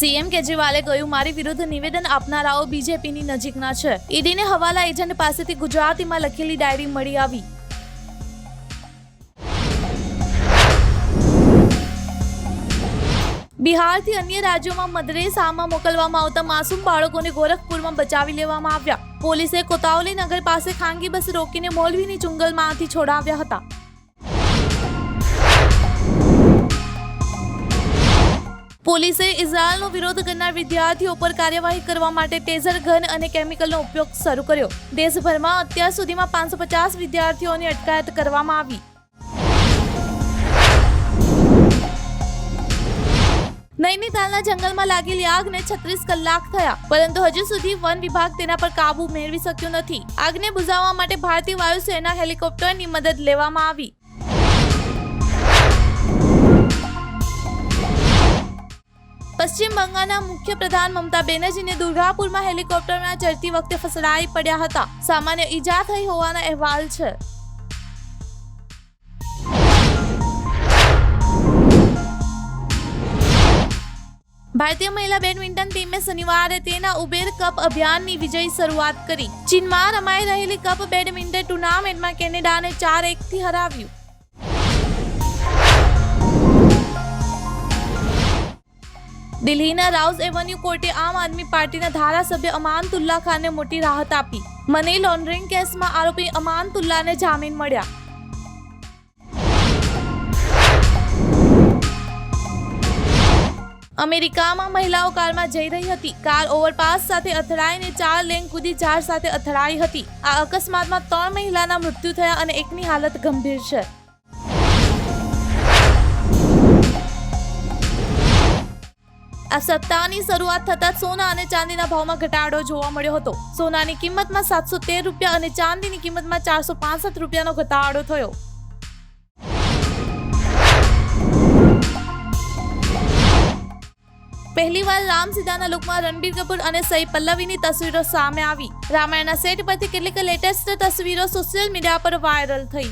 CM કેજરીવાલે કહ્યું, મારી વિરુદ્ધ નિવેદન આપનારાઓ બીજેપીની નજીકના છે. ઈડીને હવાલા એજન્ટ પાસેથી ગુજરાતીમાં લખેલી ડાયરી મળી આવી. બિહારથી અન્ય રાજ્યોમાં મદરેસામાં મોકલવામાં આવતા માસૂમ બાળકોને ગોરખપુરમાં બચાવી લેવામાં આવ્યા. પોલીસે કોતાવલી નગર પાસે ખાનગી બસ રોકીને મોલવીની ચુંગલમાંથી છોડાવ્યા હતા. પોલીસે ઇઝરાયલનો વિરોધ કરનાર વિદ્યાર્થીઓ પર કાર્યવાહી કરવા માટે ટેઝર ગન અને કેમિકલનો ઉપયોગ શરૂ કર્યો. દેશભરમાં અત્યાર સુધીમાં પાંચસો પચાસ વિદ્યાર્થીઓની અટકાયત કરવામાં આવી. નૈનીતાલના જંગલમાં લાગેલી આગને છત્રીસ કલાક થયા, પરંતુ હજુ સુધી વન વિભાગ તેના પર કાબુ મેળવી શક્યું નથી. આગને બુઝાવવા માટે ભારતીય વાયુસેના હેલિકોપ્ટરની મદદ લેવામાં આવી. પશ્ચિમ બંગાળના મુખ્ય પ્રધાન મમતા બેનર્જીને દુર્ગાપુરમાં હેલિકોપ્ટરમાં ચડતી વખતે ફસડાઈ પડ્યા હતા. સામાન્ય ઈજા થઈ હોવાના અહેવાલ છે. ભારતીય મહિલા બેડમિન્ટન ટીમે શનિવારે તેના ઉબેર કપ અભિયાનની વિજયી શરૂઆત કરી. ચીનમાં રમાઈ રહેલી કપ બેડમિન્ટન ટુર્નામેન્ટમાં કેનેડાને ચાર એકથી હરાવ્યું. દિલ્હીના રાઉઝ એવન્યુ કોર્ટે આમ આદમી પાર્ટીના ધારાસભ્ય અમાનતુલ્લા ખાનને મોટી રાહત આપી. મની લોન્ડરિંગ કેસમાં આરોપી અમાનતુલ્લાને જામીન મળ્યા. અમેરિકામાં મહિલાઓ કારમાં જઈ રહી હતી. કાર ઓવરપાસ સાથે અથડાઈને ચાર લેન કૂદી ઝાડ સાથે અથડાઈ હતી. આ અકસ્માતમાં ત્રણ મહિલાના મૃત્યુ થયા અને એકની હાલત ગંભીર છે. આ સપ્તાહની શરૂઆત થતાં સોના અને ચાંદીના ભાવમાં ઘટાડો જોવા મળ્યો હતો. સોનાની કિંમતમાં સાતસો તેર રૂપિયા અને ચાંદીની કિંમતમાં ચારસો પાસઠ રૂપિયાનો ઘટાડો થયો. પહેલીવાર રામ સીતાના લુકમાં રણબીર કપૂર અને સઈ પલ્લવીની તસવીરો સામે આવી. રામાયણના સેટ પરથી કેટલીક લેટેસ્ટ તસવીરો સોશિયલ મીડિયા પર વાયરલ થઈ.